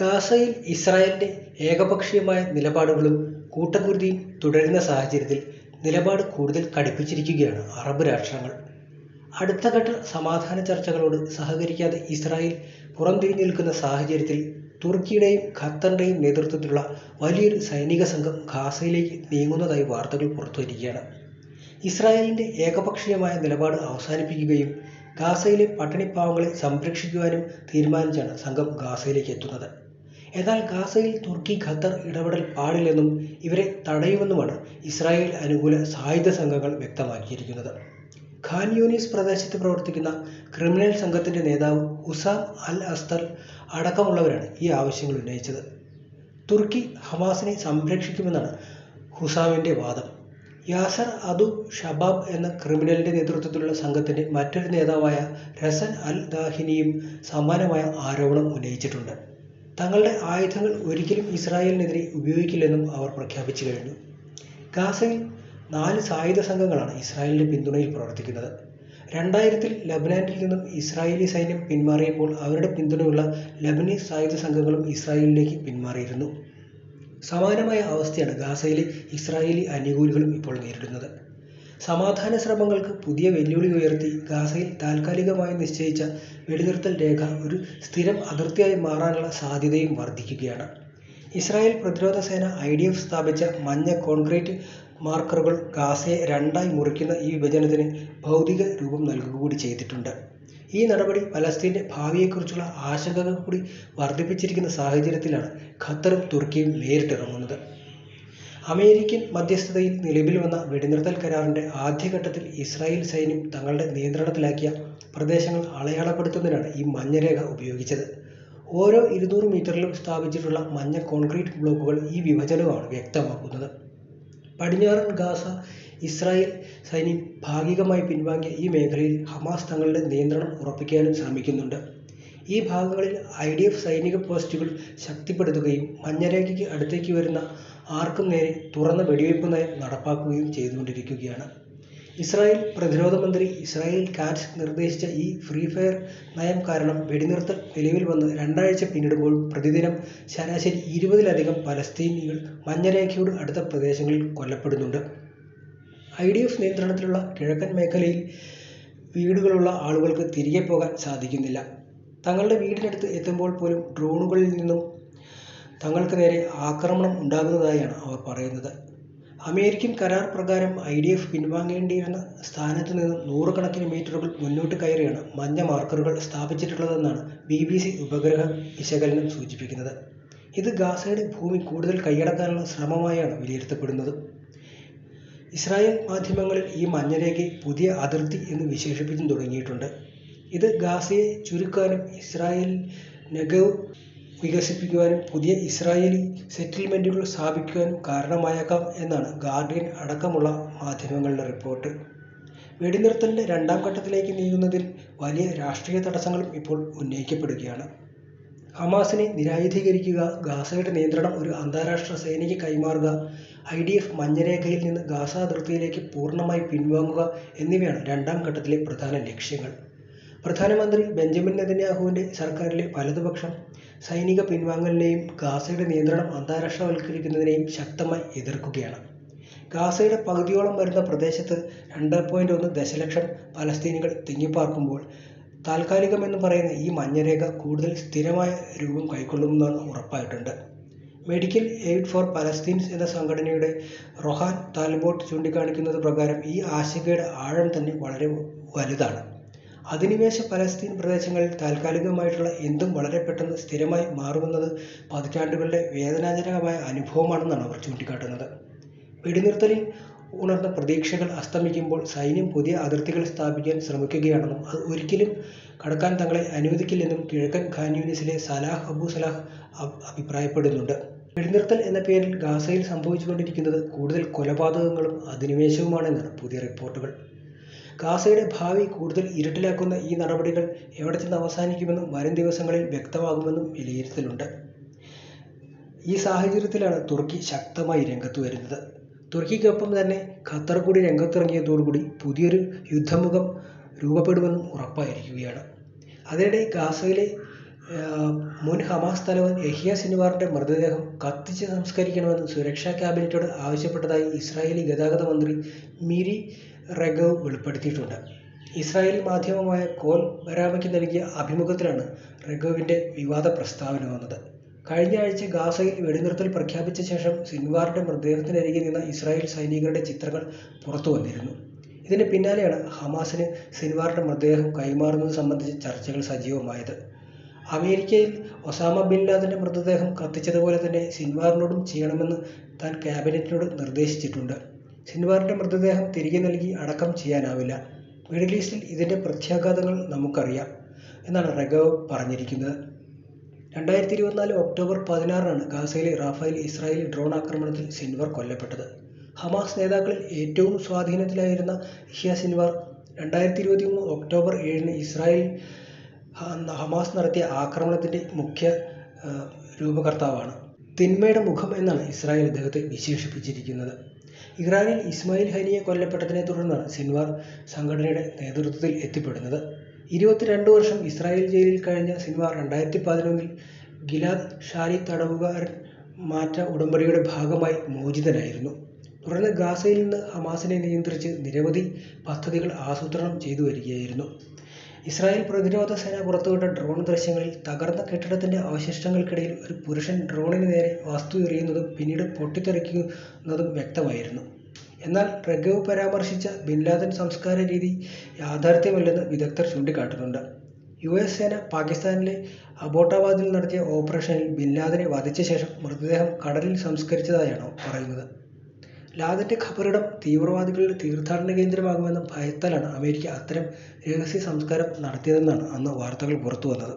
ഗാസയിൽ ഇസ്രായേലിന്റെ ഏകപക്ഷീയമായ നിലപാടുകളും കൂട്ടക്കുരുതിയും തുടരുന്ന സാഹചര്യത്തിൽ നിലപാട് കൂടുതൽ കടുപ്പിച്ചിരിക്കുകയാണ് അറബ് രാഷ്ട്രങ്ങൾ. അടുത്ത ഘട്ട സമാധാന ചർച്ചകളോട് സഹകരിക്കാതെ ഇസ്രായേൽ പുറംതിരിഞ്ഞു നിൽക്കുന്ന സാഹചര്യത്തിൽ തുർക്കിയുടെയും ഖത്തറിന്റെയും നേതൃത്വത്തിലുള്ള വലിയൊരു സൈനിക സംഘം ഗാസയിലേക്ക് നീങ്ങുന്നതായി വാർത്തകൾ പുറത്തുവരികയാണ്. ഇസ്രായേലിന്റെ ഏകപക്ഷീയമായ നിലപാട് അവസാനിപ്പിക്കുകയും ഗാസയിലെ പട്ടിണിപ്പാവങ്ങളെ സംരക്ഷിക്കുവാനും തീരുമാനിച്ചാണ് സംഘം ഗാസയിലേക്ക് എത്തുന്നത്. എന്നാൽ ഗാസയിൽ തുർക്കി ഖത്തർ ഇടപെടൽ പാടില്ലെന്നും ഇവരെ തടയുമെന്നുമാണ് ഇസ്രായേൽ അനുകൂല സായുധ സംഘങ്ങൾ വ്യക്തമാക്കിയിരിക്കുന്നത്. ഖാൻ യൂനിസ് പ്രദേശത്ത് പ്രവർത്തിക്കുന്ന ക്രിമിനൽ സംഘത്തിന്റെ നേതാവ് ഹുസാം അൽ അസ്തർ അടക്കമുള്ളവരാണ് ഈ ആവശ്യങ്ങൾ ഉന്നയിച്ചത്. തുർക്കി ഹമാസിനെ സംരക്ഷിക്കുമെന്നാണ് ഹുസാമിന്റെ വാദം. യാസർ അദു ഷബാബ് എന്ന ക്രിമിനലിന്റെ നേതൃത്വത്തിലുള്ള സംഘത്തിന്റെ മറ്റൊരു നേതാവായ രസൻ അൽ ദാഹിനിയും സമാനമായ ആരോപണം ഉന്നയിച്ചിട്ടുണ്ട്. തങ്ങളുടെ ആയുധങ്ങൾ ഒരിക്കലും ഇസ്രായേലിനെതിരെ ഉപയോഗിക്കില്ലെന്നും അവർ പ്രഖ്യാപിച്ചു കഴിഞ്ഞു. ഗാസയിൽ നാല് സായുധ സംഘങ്ങളാണ് ഇസ്രായേലിന്റെ പിന്തുണയിൽ പ്രവർത്തിക്കുന്നത്. രണ്ടായിരത്തിൽ ലബനാനിൽ നിന്നും ഇസ്രായേലി സൈന്യം പിന്മാറിയപ്പോൾ അവരുടെ പിന്തുണയുള്ള ലബനീസ് സായുധ സംഘങ്ങളും ഇസ്രായേലിലേക്ക് പിന്മാറിയിരുന്നു. സമാനമായ അവസ്ഥയാണ് ഗാസയിലെ ഇസ്രായേലി അനുകൂലികളും ഇപ്പോൾ നേരിടുന്നത്. സമാധാന ശ്രമങ്ങൾക്ക് പുതിയ വെല്ലുവിളി ഉയർത്തി ഗാസയിൽ താൽക്കാലികമായി നിശ്ചയിച്ച വെടിനിർത്തൽ രേഖ ഒരു സ്ഥിരം അതിർത്തിയായി മാറാനുള്ള സാധ്യതയും വർദ്ധിക്കുകയാണ്. ഇസ്രായേൽ പ്രതിരോധ സേന ഐഡിഎഫ് സ്ഥാപിച്ച മഞ്ഞ കോൺക്രീറ്റ് മാർക്കറുകൾ ഗാസയെ രണ്ടായി മുറിക്കുന്ന ഈ വിഭജനത്തിന് ഭൗതിക രൂപം നൽകുക കൂടി ചെയ്തിട്ടുണ്ട്. ഈ നടപടി പലസ്തീന്റെ ഭാവിയെക്കുറിച്ചുള്ള ആശങ്കകൾ കൂടി വർദ്ധിപ്പിച്ചിരിക്കുന്ന സാഹചര്യത്തിലാണ് ഖത്തറും തുർക്കിയും നേരിട്ടിറങ്ങുന്നത്. അമേരിക്കൻ മധ്യസ്ഥതയിൽ നിലവിൽ വന്ന വെടിനിർത്തൽ കരാറിന്റെ ആദ്യഘട്ടത്തിൽ ഇസ്രായേൽ സൈന്യം തങ്ങളുടെ നിയന്ത്രണത്തിലാക്കിയ പ്രദേശങ്ങൾ അടയാളപ്പെടുത്തുന്നതിനാണ് ഈ മഞ്ഞരേഖ ഉപയോഗിച്ചത്. ഓരോ ഇരുന്നൂറ് മീറ്ററിലും സ്ഥാപിച്ചിട്ടുള്ള മഞ്ഞ കോൺക്രീറ്റ് ബ്ലോക്കുകൾ ഈ വിഭജനമാണ് വ്യക്തമാക്കുന്നത്. പടിഞ്ഞാറൻ ഗാസ ഇസ്രായേൽ സൈന്യം ഭാഗികമായി പിൻവാങ്ങിയ ഈ മേഖലയിൽ ഹമാസ് തങ്ങളുടെ നിയന്ത്രണം ഉറപ്പിക്കാനും ശ്രമിക്കുന്നുണ്ട്. ഈ ഭാഗങ്ങളിൽ ഐഡിഎഫ് സൈനിക പോസ്റ്റുകൾ ശക്തിപ്പെടുത്തുകയും മഞ്ഞരേഖയ്ക്ക് അടുത്തേക്ക് വരുന്ന ആർക്കും നേരെ തുറന്ന വെടിവയ്പ് നയം നടപ്പാക്കുകയും ചെയ്തുകൊണ്ടിരിക്കുകയാണ്. ഇസ്രായേൽ പ്രതിരോധ മന്ത്രി ഇസ്രായേൽ കാറ്റ്സ് നിർദ്ദേശിച്ച ഈ ഫ്രീ ഫയർ നയം കാരണം വെടിനിർത്തൽ നിലവിൽ വന്ന് രണ്ടാഴ്ച പിന്നിടുമ്പോൾ പ്രതിദിനം ശരാശരി ഇരുപതിലധികം പലസ്തീനികൾ മഞ്ഞരേഖയോട് അടുത്ത പ്രദേശങ്ങളിൽ കൊല്ലപ്പെടുന്നുണ്ട്. ഐഡിഎഫ് നിയന്ത്രണത്തിലുള്ള കിഴക്കൻ മേഖലയിൽ വീടുകളുള്ള ആളുകൾക്ക് തിരികെ പോകാൻ സാധിക്കുന്നില്ല. തങ്ങളുടെ വീടിനടുത്ത് എത്തുമ്പോൾ പോലും ഡ്രോണുകളിൽ നിന്നും തങ്ങൾക്ക് നേരെ ആക്രമണം ഉണ്ടാകുന്നതായാണ് അവർ പറയുന്നത്. അമേരിക്കൻ കരാർ പ്രകാരം ഐഡിഎഫ് പിൻവാങ്ങേണ്ടിയിരുന്ന സ്ഥാനത്ത് നിന്നും നൂറുകണക്കിന് മീറ്ററുകൾ മുന്നോട്ട് കയറിയാണ് മഞ്ഞ മാർക്കറുകൾ സ്ഥാപിച്ചിട്ടുള്ളതെന്നാണ് ബിബിസി ഉപഗ്രഹ വിശകലനം സൂചിപ്പിക്കുന്നത്. ഇത് ഗാസയുടെ ഭൂമി കൂടുതൽ കൈയടക്കാനുള്ള ശ്രമമായാണ് വിലയിരുത്തപ്പെടുന്നത്. ഇസ്രായേൽ മാധ്യമങ്ങളിൽ ഈ മഞ്ഞരേഖയെ പുതിയ അതിർത്തി എന്ന് വിശേഷിപ്പിച്ചും തുടങ്ങിയിട്ടുണ്ട്. ഇത് ഗാസയെ ചുരുക്കാനും ഇസ്രായേൽ നഗവ് വികസിപ്പിക്കുവാനും പുതിയ ഇസ്രായേലി സെറ്റിൽമെന്റുകൾ സ്ഥാപിക്കുവാനും കാരണമായേക്കാം എന്നാണ് ഗാർഡിയൻ അടക്കമുള്ള മാധ്യമങ്ങളുടെ റിപ്പോർട്ട്. വെടിനിർത്തലിന്റെ രണ്ടാം ഘട്ടത്തിലേക്ക് നീങ്ങുന്നതിൽ വലിയ രാഷ്ട്രീയ തടസ്സങ്ങളും ഇപ്പോൾ ഉന്നയിക്കപ്പെടുകയാണ്. ഹമാസിനെ നിരായുധീകരിക്കുക, ഗാസയുടെ നിയന്ത്രണം ഒരു അന്താരാഷ്ട്ര സേനയ്ക്ക് കൈമാറുക, ഐ ഡി എഫ് മഞ്ഞരേഖയിൽ നിന്ന് ഗാസ അതിർത്തിയിലേക്ക് പൂർണമായി പിൻവാങ്ങുക എന്നിവയാണ് രണ്ടാം ഘട്ടത്തിലെ പ്രധാന ലക്ഷ്യങ്ങൾ. പ്രധാനമന്ത്രി ബെഞ്ചമിൻ നെതന്യാഹുവിന്റെ സർക്കാരിലെ വലതുപക്ഷം സൈനിക പിൻവാങ്ങലിനെയും ഗാസയുടെ നിയന്ത്രണം അന്താരാഷ്ട്രവൽക്കരിക്കുന്നതിനെയും ശക്തമായി എതിർക്കുകയാണ്. ഗാസയുടെ പകുതിയോളം വരുന്ന പ്രദേശത്ത് രണ്ട് പോയിന്റ് ഒന്ന് ദശലക്ഷം പലസ്തീനികൾ തിങ്ങിപ്പാർക്കുമ്പോൾ താൽക്കാലികമെന്ന് പറയുന്ന ഈ മഞ്ഞരേഖ കൂടുതൽ സ്ഥിരമായ രൂപം കൈക്കൊള്ളുമെന്നാണ് ഉറപ്പായിട്ടുണ്ട്. മെഡിക്കൽ എയ്ഡ് ഫോർ പലസ്തീൻസ് എന്ന സംഘടനയുടെ റൊഹാൻ താൽബോട്ട് ചൂണ്ടിക്കാണിക്കുന്നത് പ്രകാരം ഈ ആശങ്കയുടെ ആഴം തന്നെ വളരെ വലുതാണ്. അധിനിവേശ പലസ്തീൻ പ്രദേശങ്ങളിൽ താൽക്കാലികമായിട്ടുള്ള എന്തും വളരെ പെട്ടെന്ന് സ്ഥിരമായി മാറുമെന്നത് പതിറ്റാണ്ടുകളുടെ വേദനാജനകമായ അനുഭവമാണെന്നാണ് അവർ ചൂണ്ടിക്കാട്ടുന്നത്. വെടിനിർത്തലിൽ ഉണർന്ന പ്രതീക്ഷകൾ അസ്തമിക്കുമ്പോൾ സൈന്യം പുതിയ അതിർത്തികൾ സ്ഥാപിക്കാൻ ശ്രമിക്കുകയാണെന്നും അത് ഒരിക്കലും കടക്കാൻ തങ്ങളെ അനുവദിക്കില്ലെന്നും കിഴക്കൻ ഖാൻ യൂനിസിലെ സലാഹ് അബു സലാഹ് അഭിപ്രായപ്പെടുന്നുണ്ട്. വെടിനിർത്തൽ എന്ന പേരിൽ ഗാസയിൽ സംഭവിച്ചുകൊണ്ടിരിക്കുന്നത് കൂടുതൽ കൊലപാതകങ്ങളും അധിനിവേശവുമാണെന്നാണ് പുതിയ റിപ്പോർട്ടുകൾ. ഗാസയുടെ ഭാവി കൂടുതൽ ഇരുട്ടിലാക്കുന്ന ഈ നടപടികൾ എവിടെ ചെന്ന് അവസാനിക്കുമെന്നും വരും ദിവസങ്ങളിൽ വ്യക്തമാകുമെന്നും വിലയിരുത്തലുണ്ട്. ഈ സാഹചര്യത്തിലാണ് തുർക്കി ശക്തമായി രംഗത്ത് വരുന്നത്. തുർക്കിക്കൊപ്പം തന്നെ ഖത്തർ കൂടി രംഗത്തിറങ്ങിയതോടുകൂടി പുതിയൊരു യുദ്ധമുഖം രൂപപ്പെടുമെന്നും ഉറപ്പായിരിക്കുകയാണ്. അതിനിടെ ഗാസയിലെ മുൻ ഹമാസ് തലവൻ എഹിയ സിൻവാറിന്റെ മൃതദേഹം കത്തിച്ച് സംസ്കരിക്കണമെന്ന് സുരക്ഷാ ക്യാബിനറ്റോട് ആവശ്യപ്പെട്ടതായി ഇസ്രായേലി ഗതാഗത മന്ത്രി മിരി റെഗവ് വെളിപ്പെടുത്തിയിട്ടുണ്ട്. ഇസ്രായേലി മാധ്യമമായ കോൽ ബരാമയ്ക്ക് നൽകിയ അഭിമുഖത്തിലാണ് റെഗവിന്റെ വിവാദ പ്രസ്താവന വന്നത്. കഴിഞ്ഞ ആഴ്ച ഗാസയിൽ വെടിനിർത്തൽ പ്രഖ്യാപിച്ച ശേഷം സിൻവാറിന്റെ മൃതദേഹത്തിനരികെ നിന്ന ഇസ്രായേൽ സൈനികരുടെ ചിത്രങ്ങൾ പുറത്തു വന്നിരുന്നു. ഇതിന് പിന്നാലെയാണ് ഹമാസിന് സിൻവാറിന്റെ മൃതദേഹം കൈമാറുന്നത് സംബന്ധിച്ച് ചർച്ചകൾ സജീവമായത്. അമേരിക്കയിൽ ഒസാമ ബിൻ ലാദന്റെ മൃതദേഹം കത്തിച്ചതുപോലെ തന്നെ സിൻവാറിനോടും ചെയ്യണമെന്ന് താൻ ക്യാബിനറ്റിനോട് നിർദ്ദേശിച്ചിട്ടുണ്ട്. സിൻവാറിന്റെ മൃതദേഹം തിരികെ നൽകി അടക്കം ചെയ്യാനാവില്ല. മിഡിൽ ഈസ്റ്റിൽ ഇതിന്റെ പ്രത്യാഘാതങ്ങൾ നമുക്കറിയാം എന്നാണ് റഗവ് പറഞ്ഞിരിക്കുന്നത്. രണ്ടായിരത്തി ഇരുപത്തിനാല് ഒക്ടോബർ പതിനാറിനാണ് ഗാസയിലെ റാഫേൽ ഇസ്രായേലി ഡ്രോൺ ആക്രമണത്തിൽ സിൻവർ കൊല്ലപ്പെട്ടത്. ഹമാസ് നേതാക്കളിൽ ഏറ്റവും സ്വാധീനത്തിലായിരുന്ന ഹിയ സിൻവർ രണ്ടായിരത്തി ഇരുപത്തി മൂന്ന് ഒക്ടോബർ ഏഴിന് ഇസ്രായേൽ ഹമാസ് നടത്തിയ ആക്രമണത്തിന്റെ മുഖ്യ രൂപകർത്താവാണ്. തിന്മയുടെ മുഖം എന്നാണ് ഇസ്രായേൽ അദ്ദേഹത്തെ വിശേഷിപ്പിച്ചിരിക്കുന്നത്. ഇറാനിൽ ഇസ്മായിൽ ഹനിയെ കൊല്ലപ്പെട്ടതിനെ തുടർന്നാണ് സിൻവാർ സംഘടനയുടെ നേതൃത്വത്തിൽ എത്തിപ്പെടുന്നത്. ഇരുപത്തിരണ്ട് വർഷം ഇസ്രായേൽ ജയിലിൽ കഴിഞ്ഞ സിൻവാർ രണ്ടായിരത്തി പതിനൊന്നിൽ ഗിലാദ് ഷാലി തടവുകാരൻ മാറ്റ ഉടമ്പടിയുടെ ഭാഗമായി മോചിതനായിരുന്നു. തുടർന്ന് ഗാസയിൽ നിന്ന് ഹമാസിനെ നിയന്ത്രിച്ച് നിരവധി പദ്ധതികൾ ആസൂത്രണം ചെയ്തു വരികയായിരുന്നു. ഇസ്രായേൽ പ്രതിരോധ സേന പുറത്തുവിട്ട ഡ്രോൺ ദൃശ്യങ്ങളിൽ തകർന്ന കെട്ടിടത്തിന്റെ അവശിഷ്ടങ്ങൾക്കിടയിൽ ഒരു പുരുഷൻ ഡ്രോണിന് നേരെ വസ്തു എറിയുന്നതും പിന്നീട് പൊട്ടിത്തെറിക്കുന്നതും വ്യക്തമായിരുന്നു. എന്നാൽ റഗവ് പരാമർശിച്ച ബിൻ ലാദൻ സംസ്കാര രീതി യാഥാർത്ഥ്യമല്ലെന്ന് വിദഗ്ധർ ചൂണ്ടിക്കാട്ടുന്നുണ്ട്. യു എസ് സേന പാകിസ്ഥാനിലെ അബോട്ടാബാദിൽ നടത്തിയ ഓപ്പറേഷനിൽ ബിൻ ലാദനെ വധിച്ച ശേഷം മൃതദേഹം കടലിൽ സംസ്കരിച്ചതായാണ് പറയുന്നത്. ലാദന്റെ ഖബറിടം തീവ്രവാദികളുടെ തീർത്ഥാടന കേന്ദ്രമാകുമെന്ന ഭയത്താലാണ് അമേരിക്ക അത്തരം രഹസ്യ സംസ്കാരം നടത്തിയതെന്നാണ് അന്ന് വാർത്തകൾ പുറത്തുവന്നത്.